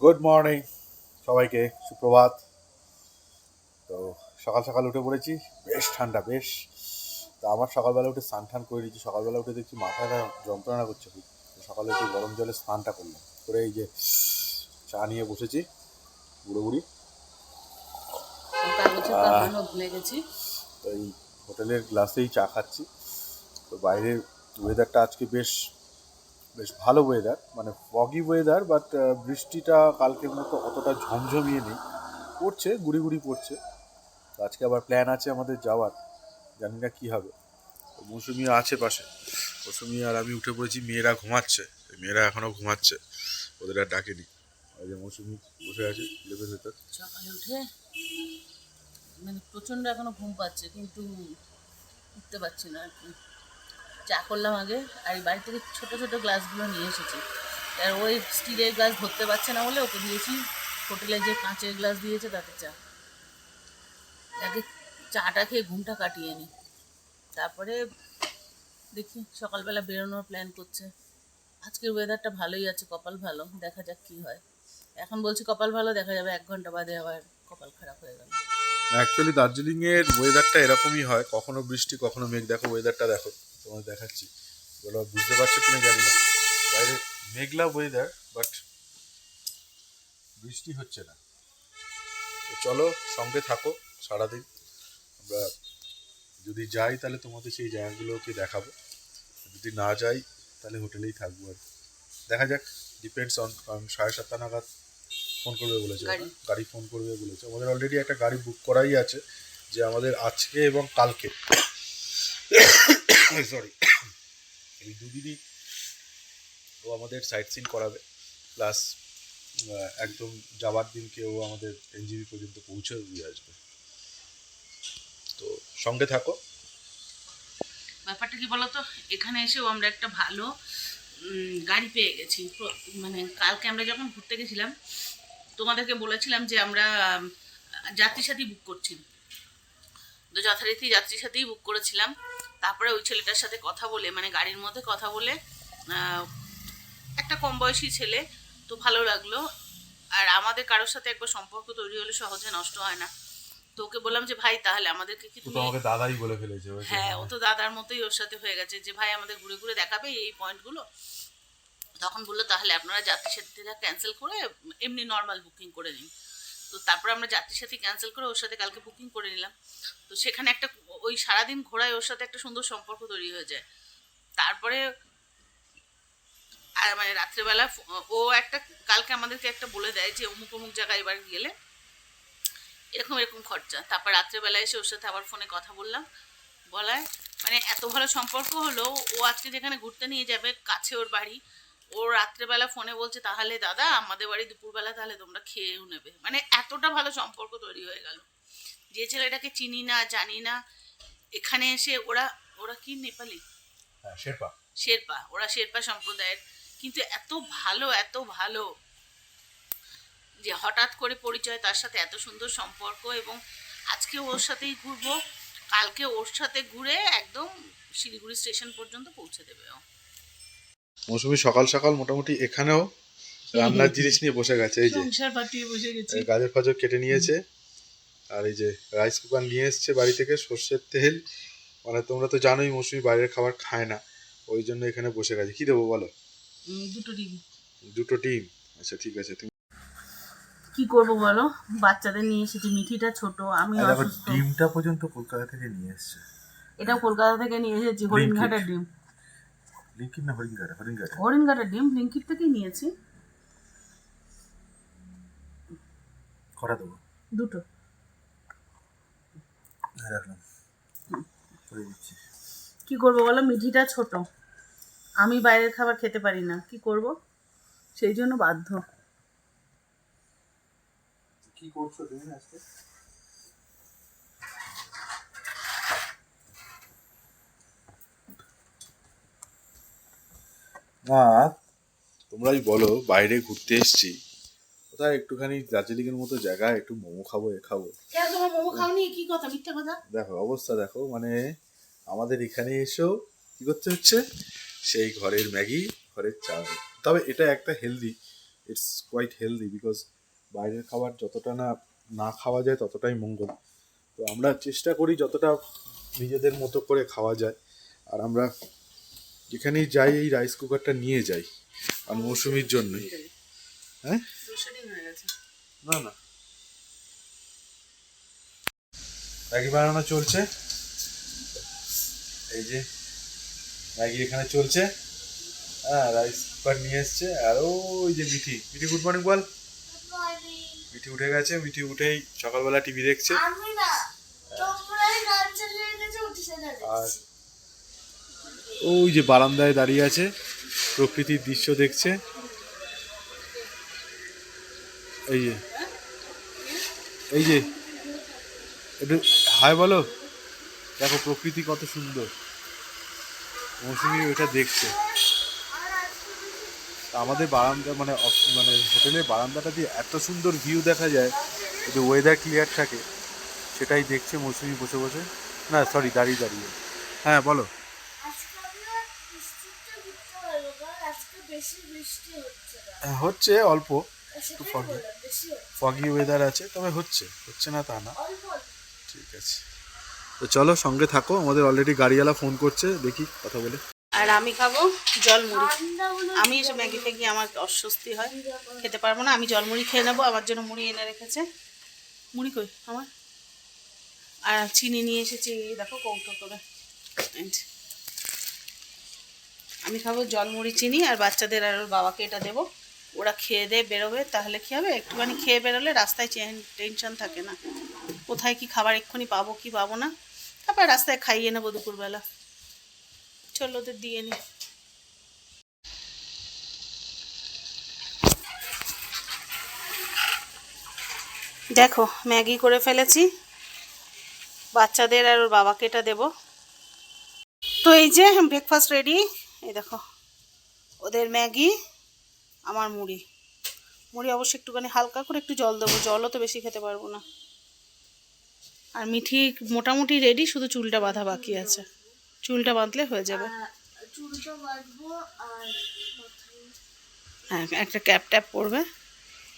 Good morning সবাইকে সুপ্রভাত। তো সকাল সকাল উঠে পড়েছি বেশ ঠান্ডা বেশ। তো আমার সকালবেলা উঠে স্নান টান করে দিয়েছি সকালবেলা উঠে দেখছি মাথাটা যন্ত্রণা করছে খুব। তো সকালে একটু গরম জলে স্নানটা করলাম করে এই যে চা নিয়ে বসেছি বুড়ো বুড়ি তো এই হোটেলের গ্লাসেই চা খাচ্ছি। তো বাইরের ওয়েদারটা আজকে বেশ বেশ ভালো ওয়েদার মানে ফগি ওয়েদার বাট বৃষ্টিটা কালকের মতো অতটা ঝমঝমিয়ে নেই। পড়ছে, গুড়ি গুড়ি পড়ছে। তো আজকে আবার প্ল্যান আছে আমাদের যাওয়ার। জানি না কী হবে। মৌসুমি আছে পাশে। মৌসুমি আর আমি উঠে পড়েছি, মেয়েরা ঘুমাচ্ছে। মেয়েরা এখনও ঘুমাচ্ছে। ওদের আর ডাকেনি। ওই যে মৌসুমি বসে আছে, লেপের ভেতর। সকালে উঠে। মানে প্রচণ্ড এখনও ঘুম পাচ্ছে, কিন্তু উঠতে পারছি না আর কি। চা করলাম আগে, আর এই বাড়ি থেকে ছোটো ছোটো গ্লাসগুলো নিয়ে এসেছি। আর ওই স্টিলের গ্লাস ধরতে পারছে না বলে ওকে দিয়েছি। হোটেলে যে কাঁচের গ্লাস দিয়েছে তাতে চা। আগে চাটা খেয়ে ঘুমটা কাটিয়ে নিই তারপরে দেখি সকালবেলা বেরোনোর প্ল্যান করছে। আজকের ওয়েদারটা ভালোই আছে, কপাল ভালো, দেখা যাক কি হয়। এখন বলছি কপাল ভালো, দেখা যাবে এক ঘণ্টা বাদে আবার কপাল খারাপ হয়ে গেল। অ্যাকচুয়ালি দার্জিলিংয়ের ওয়েদারটা এরকমই হয়। কখনো বৃষ্টি, কখনো মেঘ। দেখো ওয়েদারটা দেখো তোমার দেখাচ্ছি। বলো বুঝতে পারছ কিনা জানি না। বাইরে মেঘলা ওয়েদার বাট বৃষ্টি হচ্ছে না। তো চলো, সঙ্গে থাকো সারাদিন। আমরা যদি যাই, তাহলে তোমাদের সেই জায়গাগুলোকে দেখাবো। যদি না যাই, তাহলে হোটেলেই থাকব আর। দেখা যাক ডিপেন্ডস অন কারণ সাড়ে সাতটা নাগাদ। ফোন করবে বলেছে গাড়ি। ফোন করবে বলেছে। আমাদের অলরেডি একটা গাড়ি বুক করাই আছে যে আমাদের আজকে এবং কালকে। সরি এই দুদিনই ও আমাদের সাইট সিন করাবে প্লাস একদম যাওয়ার দিনকে ও আমাদের এনজিবি পর্যন্ত পৌঁছে দিয়ে আসবে। তো সঙ্গে থাকো। ব্যাপারটা কি বলতো? এখানে এসেও আমরা একটা ভালো গাড়ি পেয়ে গেছি। মানে কালকে আমরা যখন ঘুরতে গেছিলাম তোমাদেরকে বলেছিলাম যে আমরা যাত্রী সাথী বুক করছি। তো যথারীতি যাত্রী সাথেই বুক করেছিলাম। তারপরে ওই ছেলেটার সাথে কথা বলে মানে গাড়ির মধ্যে কথা বলে একটা কম বয়সী ছেলে তো ভালো লাগল। আর আমাদের কারোর সাথে একবার সম্পর্ক তৈরি হলে সহজে নষ্ট হয় না। তো ওকে বললাম যে ভাই তাহলে আমাদেরকে কি তুমি আমাকে দাদাই বলে ফেলেছে হ্যাঁ ও তো দাদার মতোই ওর সাথে হয়ে গেছে। যে ভাই আমাদের ঘুরে ঘুরে দেখাবে এই পয়েন্টগুলো তখন বলল, তাহলে আপনারা যাত্রী সাথীরা ক্যান্সেল করে এমনি নর্মাল বুকিং করে নিন। তো তারপরে আমরা যাত্রী সাথী ক্যান্সেল করে ওর সাথে কালকে বুকিং করে নিলাম। তো সেখানে একটা ওই সারাদিন ঘোরায় ওর সাথে একটা সুন্দর সম্পর্ক তৈরি হয়ে যায়। তারপরে আর মানে রাত্রেবেলা ও একটা, কালকে আমাদেরকে একটা বলে দেয় যে অমুক অমুক জায়গায় এবার গেলে এরকম এরকম খরচা। তারপর রাত্রেবেলা এসে ওর সাথে আবার ফোনে কথা বললাম। বলায় মানে এত ভালো সম্পর্ক হলো, ও আজকে যেখানে ঘুরতে নিয়ে যাবে, কাছে ওর বাড়ি ও রাত্রেবেলা ফোনে বলছে তাহলে দাদা আমাদের বাড়ি দুপুরবেলা তাহলে তোমরা খেয়েও নেবে। মানে এতটা ভালো সম্পর্ক তৈরি হয়ে গেল। যে ছেলেটাকে চিনি না জানি না এখানে এসে ওরা ওরা কি নেপালি? হ্যাঁ শেরপা। শেরপা ওরা শেরপা সম্প্রদায়ের। কিন্তু এত ভালো এত ভালো যে হঠাৎ করে পরিচয় তার সাথে এত সুন্দর সম্পর্ক এবং আজকে ওর সাথেই ঘুরবো কালকে ওর সাথে ঘুরে একদম শিলিগুড়ি স্টেশন পর্যন্ত পৌঁছে দেবে ও। মৌসুমি সকাল সকাল মোটামুটি এখানেও রান্নার জিনিস নিয়ে বসে গেছে এই যে সংসার পাতিয়ে বসে গেছি। এই গাজর ফাজর কেটে নিয়েছে আর এই যে রাইস কুকার নিয়ে এসছে বাড়ি থেকে সর্ষের তেল। মানে তোমরা তো জানোই মৌসুমি বাইরের খাবার খায় না ওই জন্য এখানে বসে গেছে। কি দেবো বলো? দুটো ডিম। দুটো ডিম। আচ্ছা ঠিক আছে তুমি কি করব বলো? বাচ্চাদের নিয়ে এসেছি মিঠিটা ছোট আমি ডিমটা পর্যন্ত কলকাতা থেকে নিয়ে এসছে। এটা কলকাতা থেকে নিয়ে এসেছি হরিণঘাটের ডিম। লিঙ্কিন না হরিণঘাটের ডিম ব্লিঙ্কিট থেকেই নিয়েছি। করা দেবো? দুটো। হ্যাঁ, রাখলাম। কি করব বলো? মিঠিটা ছোট। আমি বাইরের খাবার খেতে পারি না। কি করব? সেই জন্য বাধ্য। কি করছ তুমি আজকে? না তোমরাই বলো বাইরে ঘুরতে এসছি। কোথায় একটুখানি দার্জিলিং এর মতো জায়গায় একটু মোমো খাব এ খাব? কেন তোমার মোমো খাওনি? কি কথা? মিথ্যা কথা? দেখো অবস্থা দেখো মানে আমাদের এখানে এসেও কি করতে হচ্ছে? সেই ঘরের ম্যাগি ঘরের চাউমিন। তবে এটা একটা healthy it's quite healthy because বাইরের খাবার যতটা না না খাওয়া যায় ততটাই মঙ্গল। তো আমরা চেষ্টা করি যতটা নিজেদের মতো করে খাওয়া যায়। আর আমরা যেখানেই যাই এই রাইস কুকারটা নিয়ে যাই আর মৌসুমির জন্যই। হ্যাঁ? না না। ম্যাগি বানানো চলছে। এই যে ম্যাগি এখানে চলছে। হ্যাঁ রাইস কুকার নিয়ে এসছে। আর ওই যে মিঠি। মিঠি গুড মর্নিং বল। মিঠি উঠে গেছে। মিঠি উঠেই সকালবেলা টিভি দেখছে। আর ওই যে বারান্দায় দাঁড়িয়ে আছে, প্রকৃতির দৃশ্য দেখছে। এই যে এই যে, একটু হাই বলো, দেখো প্রকৃতি কত সুন্দর। মৌসুমি ওইটা দেখছে। আমাদের বারান্দা মানে মানে হোটেলের বারান্দাটা দিয়ে এত সুন্দর ভিউ দেখা যায় যে ওয়েদার ক্লিয়ার থাকে, সেটাই দেখছে মৌসুমি বসে বসে। না সরি দাঁড়িয়ে দাঁড়িয়ে। হ্যাঁ বলো আজকে আমরা বৃষ্টিটা ঘুরতে পারব কারণ আজকে বেশি বৃষ্টি হচ্ছে হ্যাঁ, হচ্ছে অল্প বেশি হচ্ছে। ফগি ওয়েদার আছে তবে হচ্ছে হচ্ছে না তা না। ঠিক আছে। তো চলো সঙ্গে থাকো আমাদের অলরেডি গাড়িওয়ালা ফোন করছে দেখি কথা বলে। আর আমি খাব জল মুড়ি। আমি এসব ম্যাগি ফ্যাগি আমার অস্বস্তি হয় খেতে পারব না আমি জল মুড়ি খেয়ে নেব আমার জন্য মুড়ি এনে রেখেছে। মুড়ি কই? আমার? আর চিনি নিয়ে এসেছি দেখো কৌটো করে। আমি খাব জল মুড়ি চিনি আর বাচ্চাদের আর ওর বাবাকে এটা দেবো। ওরা খেয়ে দিয়ে বেরোবে, তাহলে কী হবে? একটুখানি খেয়ে বেরোলে রাস্তায় টেনশন থাকে না। কোথায় কি খাবার এক্ষুনি পাবো, কি পাবো না? তারপর রাস্তায় খাইয়ে নেব দুপুরবেলা। চলো ওদের দিয়ে নিই দেখো, ম্যাগি করে ফেলেছি। বাচ্চাদের আর ওর বাবাকে এটা দেবো। তো এই যে ব্রেকফাস্ট রেডি এই দেখো। ওদের ম্যাগি আমার মুড়ি। মুড়ি অবশ্যই একটুখানি হালকা করে একটু জল দেবো। জলও তো বেশি খেতে পারব না। আর মিঠি মোটামুটি রেডি শুধু চুলটা বাঁধা বাকি আছে। চুলটা বাঁধলে হয়ে যাবে। আর বাঁধবো আর হ্যাঁ একটা ক্যাপ ট্যাপ পরবে।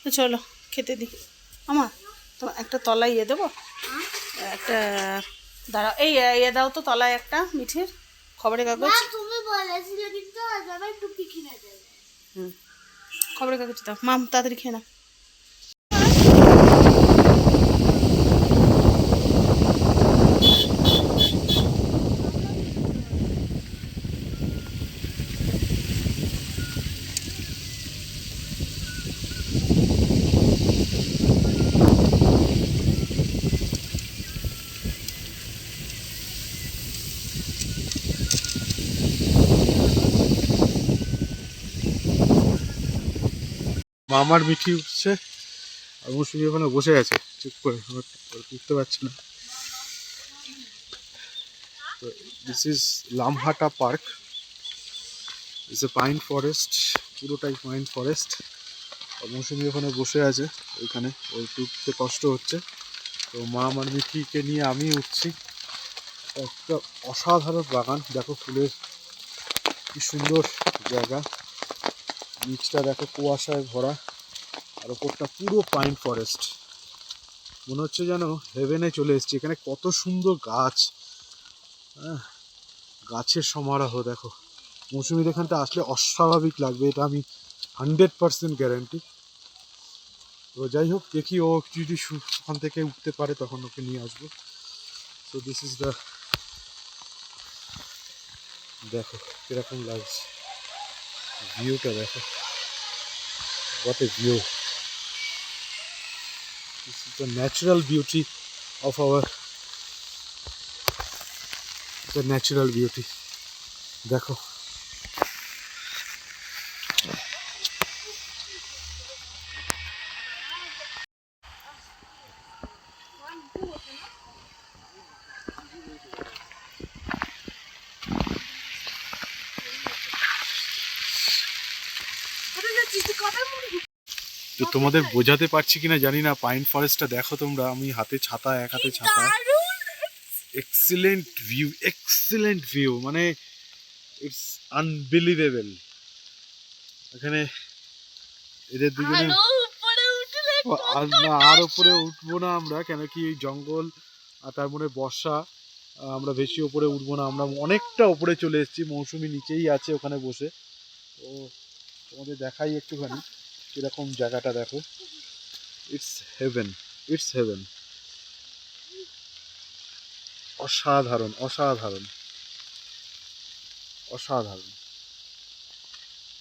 তো চলো খেতে দিই আমার তো একটা তলায় ইয়ে দেবো। একটা দাঁড়াও এই ইয়ে দাও তো তলায় একটা মিঠির খবরের কাগজ। বলেছিলে কিন্তু আজ আবার টুপি কিনে দেবে। হুম। খবরের কাগজ দাও। মাম তাড়াতাড়ি খেয়ে না মামার মিঠি উঠছে, আর মৌসুমি ওখানে বসে আছে। চুপ করে আবার উঠতে পারছে না। This is Lamahatta park. It's a pine forest পুরোটাই পাইন ফরেস্ট আর মৌসুমি ওখানে বসে আছে, ওইখানে। ওই উঠতে কষ্ট হচ্ছে। তো মা আমার মিঠিকে নিয়ে আমি উঠছি। একটা অসাধারণ বাগান। দেখো ফুলের কি সুন্দর জায়গা। নিচটা দেখো কুয়াশায় ভরা। আর ওপরটা পুরো পাইন ফরেস্ট মনে হচ্ছে যেন হেভেনে চলে এসেছি। এখানে কত সুন্দর গাছ। হ্যাঁ, গাছের সমারোহ দেখো। মৌসুমির এখানটা আসলে অস্বাভাবিক লাগবে এটা আমি হান্ড্রেড পার্সেন্ট গ্যারান্টি তো যাই হোক দেখি ও যদি ওখান থেকে উঠতে পারে তখন ওকে নিয়ে আসব। সো দিস ইজ দ্য দেখো কীরকম লাগছে। ভিউটা দেখো। This is the natural beauty of our the natural beauty দেখো তো তোমাদের বোঝাতে পারছি কিনা জানি না পাইন ফরেস্টটা দেখো তোমরা আমি হাতে ছাতা এক হাতে ছাতা। এক্সিলেন্ট ভিউ এক্সিলেন্ট ভিউ মানে ইটস আনবিলিভেবল এখানে এদের দুজনে আরও উপরে উঠবো না আমরা কেন কি এই জঙ্গল আর তার মধ্যে বর্ষা আমরা বেশি উপরে উঠবো না আমরা অনেকটা উপরে চলে এসেছি মৌসুমি নিচেই আছে ওখানে বসে। তো তোমাদের দেখাই একটুখানি। কীরকম জায়গাটা দেখো। ইটস হেভেন ইটস হেভেন অসাধারণ অসাধারণ। অসাধারণ।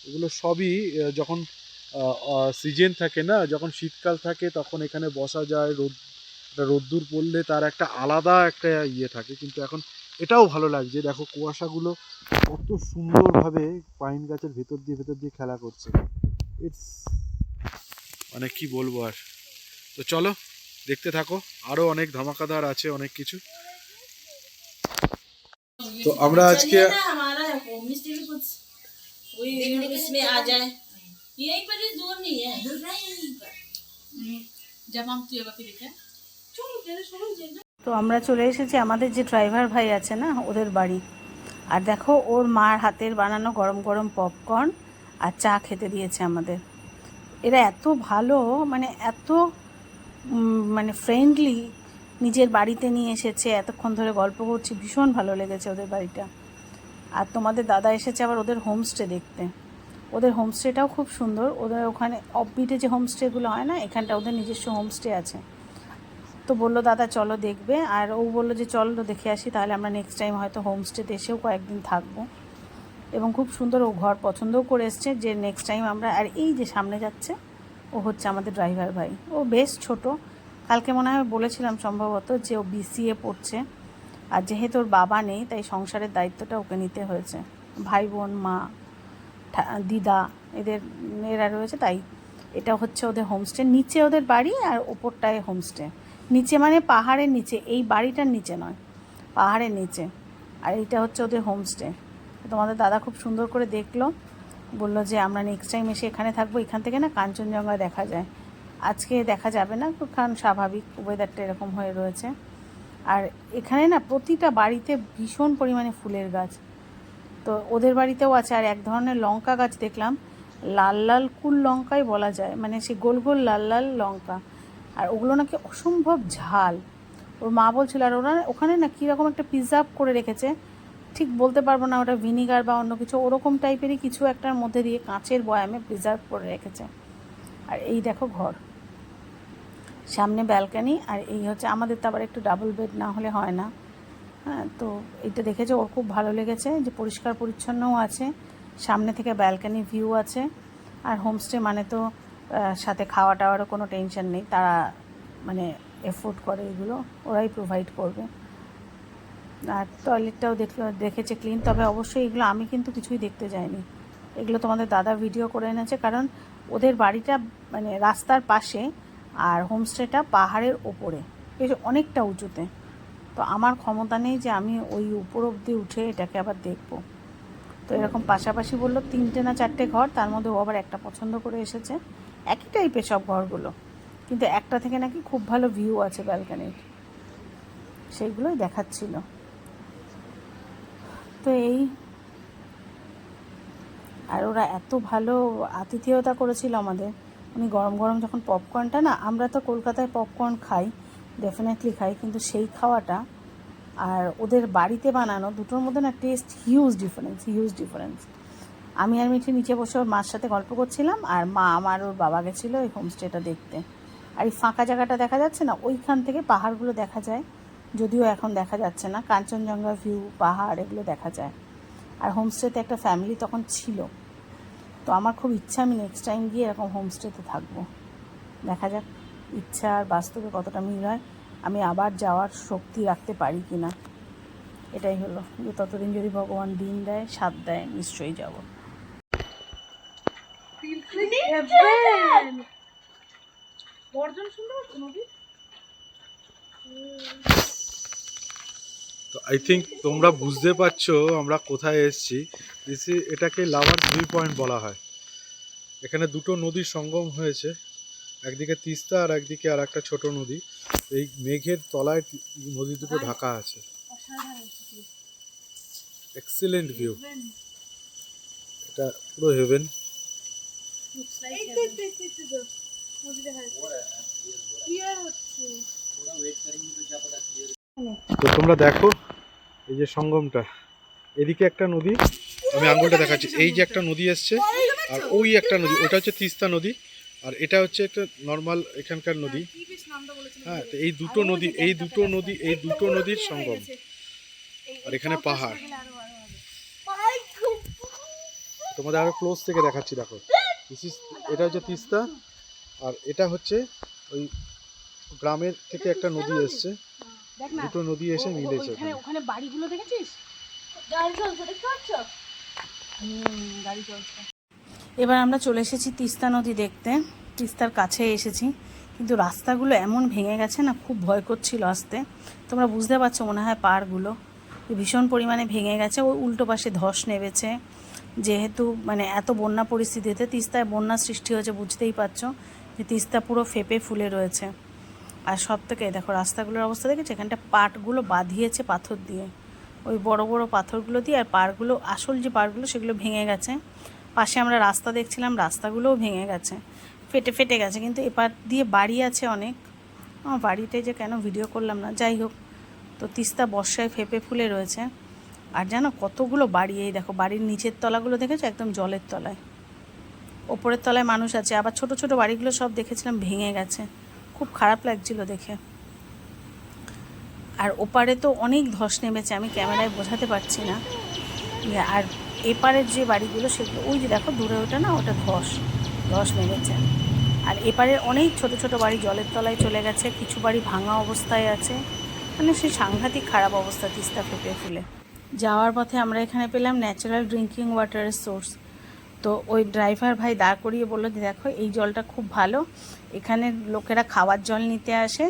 এগুলো সবই যখন সিজন থাকে না, যখন শীতকাল থাকে, তখন এখানে বসা যায়, রোদ রোদ্দুর পড়লে তার একটা আলাদা একটা ইয়ে থাকে। কিন্তু এখন এটাও ভালো লাগছে। দেখো কুয়াশাগুলো কত সুন্দরভাবে পাইন গাছের ভেতর দিয়ে ভেতর দিয়ে খেলা করছে। ইটস মানে কি বলব আর? তো চলো দেখতে থাকো। আরও অনেক ধামাকাদার আছে অনেক কিছু। তো আমরা আজকে তো আমরা চলে এসেছি আমাদের যে ড্রাইভার ভাই আছে না ওদের বাড়ি। আর দেখো ওর মার হাতের বানানো গরম গরম পপকর্ন আর চা খেতে দিয়েছে আমাদের। এরা এত ভালো মানে এত মানে ফ্রেন্ডলি নিজের বাড়িতে নিয়ে এসেছে, এতক্ষণ ধরে গল্প করছি, ভীষণ ভালো লেগেছে ওদের বাড়িটা। আর তোমাদের দাদা এসেছে আবার ওদের হোমস্টে দেখতে। ওদের হোমস্টেটাও খুব সুন্দর, ওদের ওখানে অফবিটে যে হোমস্টেগুলো হয় না, এখানটা ওদের নিজস্ব হোমস্টে আছে। তো বলল, দাদা, চলো দেখবে। আর ও বলল যে, চলো দেখে আসি, তাহলে আমরা নেক্সট টাইম হয়তো হোমস্টেতে এসেও কয়েকদিন থাকব। এবং খুব সুন্দর ও ঘর পছন্দও করে এসছে। যে নেক্সট টাইম আমরা, আর এই যে সামনে যাচ্ছে, ও হচ্ছে আমাদের ড্রাইভার ভাই। ও বেশ ছোট। কালকে মনে হয় বলেছিলাম সম্ভবত যে ও বিসিএ পড়ছে। আর যেহেতু ওর বাবা নেই, তাই সংসারের দায়িত্বটা ওকে নিতে হয়েছে। ভাই বোন, মা দিদা, এদের এরা রয়েছে, তাই এটা হচ্ছে ওদের হোমস্টে নিচে ওদের বাড়ি আর ওপরটায় হোমস্টে নিচে মানে পাহাড়ের নিচে, এই বাড়িটার নিচে নয়, পাহাড়ের নিচে। আর এইটা হচ্ছে ওদের হোমস্টে তোমাদের দাদা খুব সুন্দর করে দেখল। বলল যে, আমরা নেক্সট টাইম এসে এখানে থাকব। এখান থেকে না কাঞ্চনজঙ্ঘা দেখা যায়। আজকে দেখা যাবে না, কারণ স্বাভাবিক ওয়েদারটা এরকম হয়ে রয়েছে। আর এখানে না প্রতিটা বাড়িতে ভীষণ পরিমাণে ফুলের গাছ। তো ওদের বাড়িতেও আছে, আর এক ধরনের লঙ্কা গাছ দেখলাম। লাল লাল কুল লঙ্কাই বলা যায়। মানে সে গোল গোল লাল লাল লঙ্কা। আর ওগুলো নাকি অসম্ভব ঝাল। ওর মা বলছিল, আর ওরা ওখানে না কীরকম একটা প্রিজার্ভ করে রেখেছে। ঠিক বলতে পারব না, ওটা ভিনিগার বা অন্য কিছু, ওরকম টাইপেরই কিছু একটার মধ্যে দিয়ে কাঁচের বয়ামে প্রিজার্ভ করে রেখেছে। আর এই দেখো ঘর। সামনে ব্যালকানি আর এই হচ্ছে আমাদের তো আবার একটু ডাবল বেড না হলে হয় না। হ্যাঁ তো এটা দেখেছে ওর খুব ভালো লেগেছে, যে পরিষ্কার পরিচ্ছন্নও আছে, সামনে থেকে ব্যালকানি ভিউ আছে, আর হোমস্টে মানে তো সাথে খাওয়া টাওয়ারও কোনো টেনশন নেই, তারা মানে এফোর্ড করে এগুলো, ওরাই প্রোভাইড করবে। আর টয়লেটটাও দেখল, দেখেছে ক্লিন তবে অবশ্যই এগুলো আমি কিন্তু কিছুই দেখতে যাইনি। এগুলো তোমাদের দাদা ভিডিও করে এনেছে, কারণ ওদের বাড়িটা মানে রাস্তার পাশে আর হোমস্টেটা পাহাড়ের ওপরে। অনেকটা উঁচুতে। তো আমার ক্ষমতা নেই যে আমি ওই উপর অবধি উঠে এটাকে আবার দেখব। তো এরকম পাশাপাশি বলল, তিনটে না চারটে ঘর, তার মধ্যে ও আবার একটা পছন্দ করে এসেছে। একই টাইপের সব ঘরগুলো। কিন্তু একটা থেকে নাকি খুব ভালো ভিউ আছে ব্যালকানির সেইগুলোই দেখাচ্ছিল। তো এই আর ওরা এত ভালো আতিথেয়তা করেছিল আমাদের। উনি গরম গরম যখন পপকর্নটা না, আমরা তো কলকাতায় পপকর্ন খাই ডেফিনেটলি খাই, কিন্তু সেই খাওয়াটা আর ওদের বাড়িতে বানানো দুটোর মধ্যে না taste huge difference huge difference আমি আর মিঠি নিচে বসে ওর মার সাথে গল্প করছিলাম আর মা আমার ওর বাবা গেছিল এই হোমস্টেটা দেখতে। আর এই ফাঁকা জায়গাটা দেখা যাচ্ছে না? ওইখান থেকে পাহাড়গুলো দেখা যায়। যদিও এখন দেখা যাচ্ছে না কাঞ্চনজঙ্ঘা ভিউ পাহাড় এগুলো দেখা যায়। আর হোমস্টেতে একটা ফ্যামিলি তখন ছিল। তো আমার খুব ইচ্ছা আমি নেক্সট টাইম গিয়ে এরকম হোমস্টেতে থাকব। দেখা যাক ইচ্ছা আর বাস্তবে কতটা মিল হয় আমি আবার যাওয়ার শক্তি রাখতে পারি কি না এটাই হলো যে ততদিন যদি ভগবান দিন দেয় সাথ দেয় নিশ্চয়ই যাব। তো আই থিঙ্ক তোমরা বুঝতে পারছ আমরা কোথায় এসেছি। এটাকে লাভার দুই পয়েন্ট বলা হয়। এখানে দুটো নদীর সঙ্গম হয়েছে। একদিকে তিস্তা আর একদিকে আর একটা ছোট নদী। এই মেঘের তলায় নদী দুটো ঢাকা আছে। এক্সেলেন্ট ভিউ এটা পুরো হেভেন তো তোমরা দেখো এই যে সঙ্গমটা, এদিকে একটা নদী, আমি আঙ্গুলটা দেখাচ্ছি। এই যে একটা নদী এসছে, আর ওই একটা নদী, ওটা হচ্ছে তিস্তা নদী, আর এটা হচ্ছে একটা নর্মাল এখানকার নদী। হ্যাঁ তো এই দুটো নদী, এই দুটো নদী, এই দুটো নদীর সঙ্গম। আর এখানে পাহাড়। তোমাদের আরও ক্লোজ থেকে দেখাচ্ছি, দেখো। এটা হচ্ছে তিস্তা, আর এটা হচ্ছে ওই গ্রামের থেকে একটা নদী এসছে। দুটো নদী এসে মিলেছে ওখানে ওখানে বাড়িগুলো দেখেছিস? গাড়ি চলছে দেখতে পাচ্ছ? গাড়ি চলছে। এবার আমরা চলে এসেছি তিস্তা নদী দেখতে। তিস্তার কাছে এসেছি। কিন্তু রাস্তাগুলো এমন ভেঙে গেছে না খুব ভয় করছিল আসতে। তোমরা বুঝতে পারছ মনে হয় পাড়গুলো। ভীষণ পরিমাণে ভেঙে গেছে। ওই উল্টো পাশে ধস নেমেছে। যেহেতু মানে এত বন্যা পরিস্থিতিতে তিস্তায় বন্যা সৃষ্টি হয়েছে বুঝতেই পারছ যে তিস্তা পুরো ফেপে ফুলে রয়েছে। আর সব থেকে, দেখো, রাস্তাগুলোর অবস্থা দেখেছ? এখানটা পাটগুলো বাঁধিয়েছে পাথর দিয়ে। ওই বড় বড় পাথরগুলো দিয়ে আর পাড়গুলো, আসল যে পাড়গুলো, সেগুলো ভেঙে গেছে। পাশে আমরা রাস্তা দেখছিলাম, রাস্তাগুলোও ভেঙে গেছে। ফেটে ফেটে গেছে, কিন্তু এপার দিয়ে বাড়ি আছে অনেক। আমার বাড়িতে যে কেন ভিডিও করলাম না? যাই হোক, তো তিস্তা বর্ষায় ফেপে ফুলে রয়েছে। আর জানো, কতগুলো বাড়ি এই দেখো, বাড়ির নিচের তলাগুলো দেখেছ? একদম জলের তলায়। ওপরের তলায় মানুষ আছে, আবার ছোট ছোট বাড়িগুলো সব দেখেছিলাম ভেঙে গেছে। খুব খারাপ লাগছিল দেখে। আর ওপারে তো অনেক ধস নেমেছে আমি ক্যামেরায় বোঝাতে পারছি না। ইয়ে, আর এপারের যে বাড়িগুলো সেগুলো ওই যে দেখো দূরে ওটা না ওটা ধস ধস নেমেছে। আর এপারের অনেক ছোট ছোট বাড়ি জলের তলায় চলে গেছে কিছু বাড়ি ভাঙা অবস্থায় আছে। মানে সে সাংঘাতিক খারাপ অবস্থা তিস্তা ফেপে ফুলে। যাওয়ার পথে আমরা এখানে পেলাম ন্যাচারাল ড্রিঙ্কিং ওয়াটারের সোর্স তো ওই ড্রাইভার ভাই দাঁড় করিয়ে বলল দেখো, এই জলটা খুব ভালো। এখানে লোকেরা খাওয়ার জল নিতে আসে।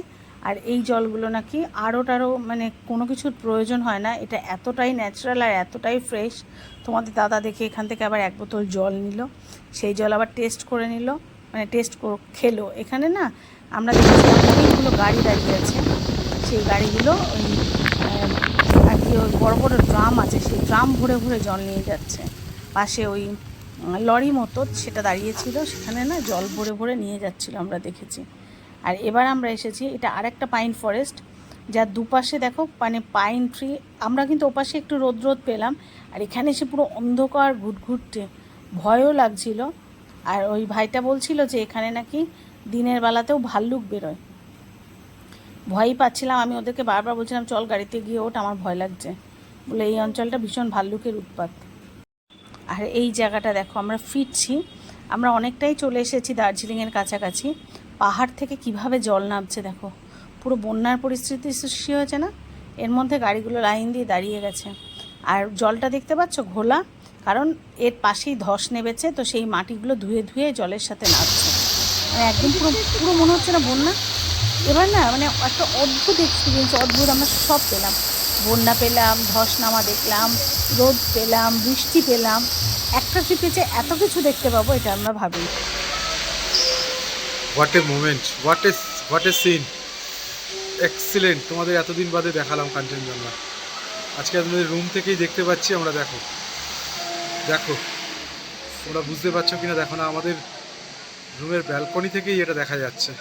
আর এই জলগুলো নাকি আরও টারও মানে কোনো কিছুর প্রয়োজন হয় না। এটা এতটাই ন্যাচারাল আর এতটাই ফ্রেশ তোমাদের দাদা দেখে এখান থেকে আবার এক বোতল জল নিল। সেই জল আবার টেস্ট করে নিল। মানে টেস্ট খেলো। এখানে না আমরা দেখেছি অনেকগুলো গাড়ি দাঁড়িয়ে আছে। সেই গাড়িগুলো ওই আর কি ওই বড় বড় ড্রাম আছে। সেই ড্রাম ভরে ভরে জল নিয়ে যাচ্ছে। পাশে ওই লরি মতো সেটা দাঁড়িয়েছিল, সেখানে না জল ভরে ভরে নিয়ে যাচ্ছিল আমরা দেখেছি। আর এবার আমরা এসেছি, এটা আরেকটা পাইন ফরেস্ট যার দুপাশে দেখো মানে পাইন ট্রি আমরা কিন্তু ওপাশে একটু রোদ রোদ পেলাম, আর এখানে এসে পুরো অন্ধকার ঘুটঘুটে ভয়ও লাগছিল। আর ওই ভাইটা বলছিল যে এখানে নাকি দিনের বেলাতেও ভাল্লুক বেরোয়। ভয়ই পাচ্ছিলাম, আমি ওদেরকে বারবার বলছিলাম, চল গাড়িতে গিয়ে ওঠ, আমার ভয় লাগছে। বলে, এই অঞ্চলটা ভীষণ ভাল্লুকের উৎপাত। আর এই জায়গাটা দেখো, আমরা ফিরছি। আমরা অনেকটাই চলে এসেছি দার্জিলিংয়ের কাছাকাছি। পাহাড় থেকে কীভাবে জল নামছে দেখো। পুরো বন্যার পরিস্থিতি সৃষ্টি হয়েছে না? এর মধ্যে গাড়িগুলো লাইন দিয়ে দাঁড়িয়ে গেছে। আর জলটা দেখতে পাচ্ছ? ঘোলা। কারণ এর পাশেই ধস নেমেছে, তো সেই মাটিগুলো ধুয়ে ধুয়ে জলের সাথে নামছে মানে একদম পুরো পুরো মনে হচ্ছে না বন্যা। এবার না মানে একটা অদ্ভুত এক্সপিরিয়েন্স অদ্ভুত আমরা সব পেলাম। বন্যা পেলাম ধস নামা দেখলাম, রোদ পেলাম, বৃষ্টি পেলাম। একটা ট্রিপে যে এত কিছু দেখতে পাবো, এটা আমরা ভাবি। What a moment what a what a scene excellent তোমাদের এতদিন বাদে দেখালাম কাঞ্চনজঙ্ঘা আজকে আমাদের রুম থেকেই দেখতে পাচ্ছি, আমরা দেখো। দেখো। তোমরা বুঝতে পারছ কিনা, দেখো না, আমাদের রুমের ব্যালকনি থেকেই এটা দেখা যাচ্ছে।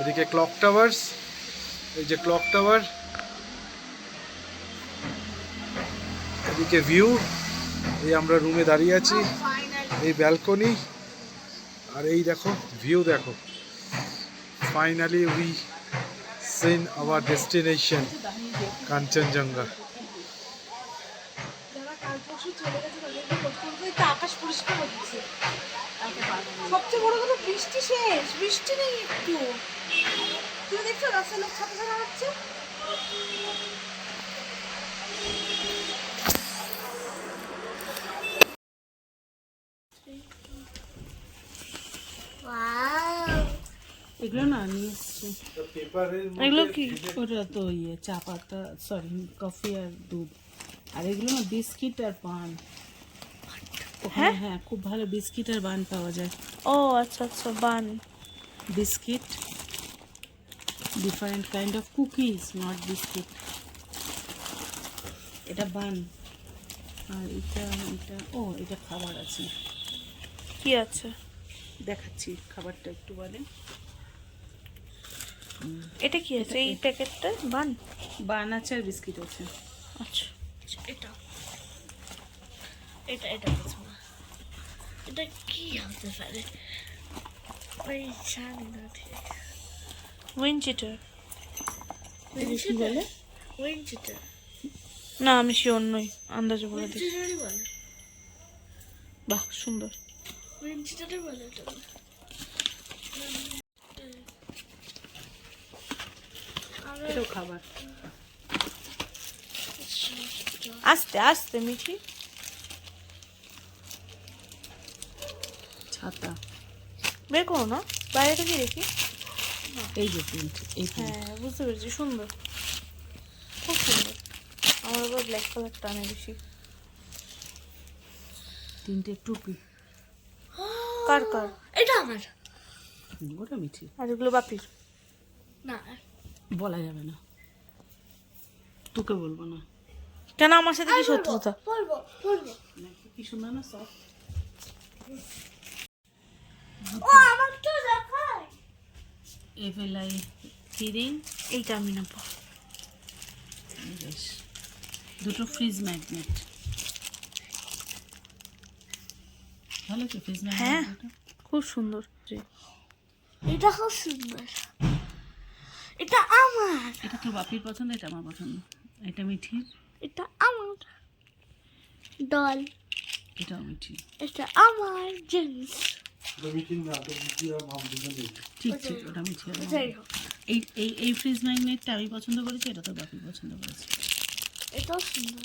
এদিকে ক্লক টাওয়ার্স এই যে ক্লক টাওয়ার এদিকে ভিউ এই আমরা রুমে দাঁড়িয়ে আছি, এই ব্যালকনি আর এই দেখো ভিউ দেখো। Finally we seen our destination Kanchenjunga সবচেয়ে বড় কথা, বৃষ্টি শেষ, বৃষ্টি নেই একটু। তুমি দেখছ লোক ছাড়া হচ্ছে? এগুলো না নিয়ে এসছি। এগুলো কি? ওটা তো ইয়ে চা পাতা সরি কফি আর দুধ। আর এগুলো না বিস্কিট আর পান। হ্যাঁ? হ্যাঁ খুব ভালো বিস্কিট আর বান পাওয়া যায়। ও আচ্ছা আচ্ছা bun biscuit different kind of cookies not biscuit এটা বান আর এটা এটা ও এটা খাবার আছে। কি আছে? দেখাচ্ছি খাবারটা একটু বলে এটা কি আছে এই প্যাকেটটা? বান? বান আছে আর বিস্কিট আছে। আচ্ছা। আচ্ছা, এটা এটা এটা কি হতে পারে? ওই জানি না ঠিক উইনচিটার কি বলে উইনচিটার না আমি সে অন্যই আন্দাজে বলে দিই বাহ সুন্দর। এটাও খাবার। আস্তে আস্তে মিঠি। ছাতা। বের করো না বাইরে থেকে দেখি। এই যে প্রিন্ট এই প্রিন্ট। হ্যাঁ বুঝতে পেরেছি সুন্দর। খুব সুন্দর। আমার আবার ব্ল্যাক কালার টানে বেশি। তিনটে টুপি। কার কার? এটা আমার। ওটা মিঠি। আর এগুলো বাপির? না। বলা যাবে না। তোকে বলব না। কেন আমার সাথে কি শত্রুতা বলব বলব কি সুন্দর না সব ও আমার তো দেখায়। এভেলাই কিরিং এইটা আমি নেব। বেশ। দুটো ফ্রিজ ম্যাগনেট। ভালো তো ফ্রিজ হ্যাঁ। খুব সুন্দর। এটা খুব সুন্দর। এটা আমার। এটা তো বাপির পছন্দ এটা আমার পছন্দ। এটা মিঠির এটা আমার। ডল। এটাও মিঠি। এটা আমার জিন্স। ঠিক ঠিক ওটা মিঠি এই এই এই ফ্রিজ ম্যাগনেটটা আমি পছন্দ করেছি এটা তো বাপি পছন্দ করেছে। এটাও সুন্দর।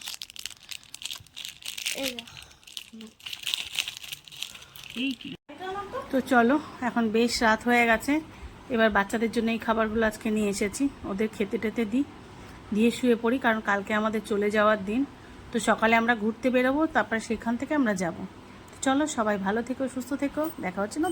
এই তো চলো, এখন বেশ রাত হয়ে গেছে। এবার বাচ্চাদের জন্য এই খাবারগুলো আজকে নিয়ে এসেছি। ওদের খেতে টেতে দিই, দিয়ে শুয়ে পড়ি, কারণ কালকে আমাদের চলে যাওয়ার দিন। তো সকালে আমরা ঘুরতে বেরোবো, তারপরে সেখান থেকে আমরা যাব। চলো, সবাই ভালো থেকো, সুস্থ থেকো, দেখা হচ্ছে না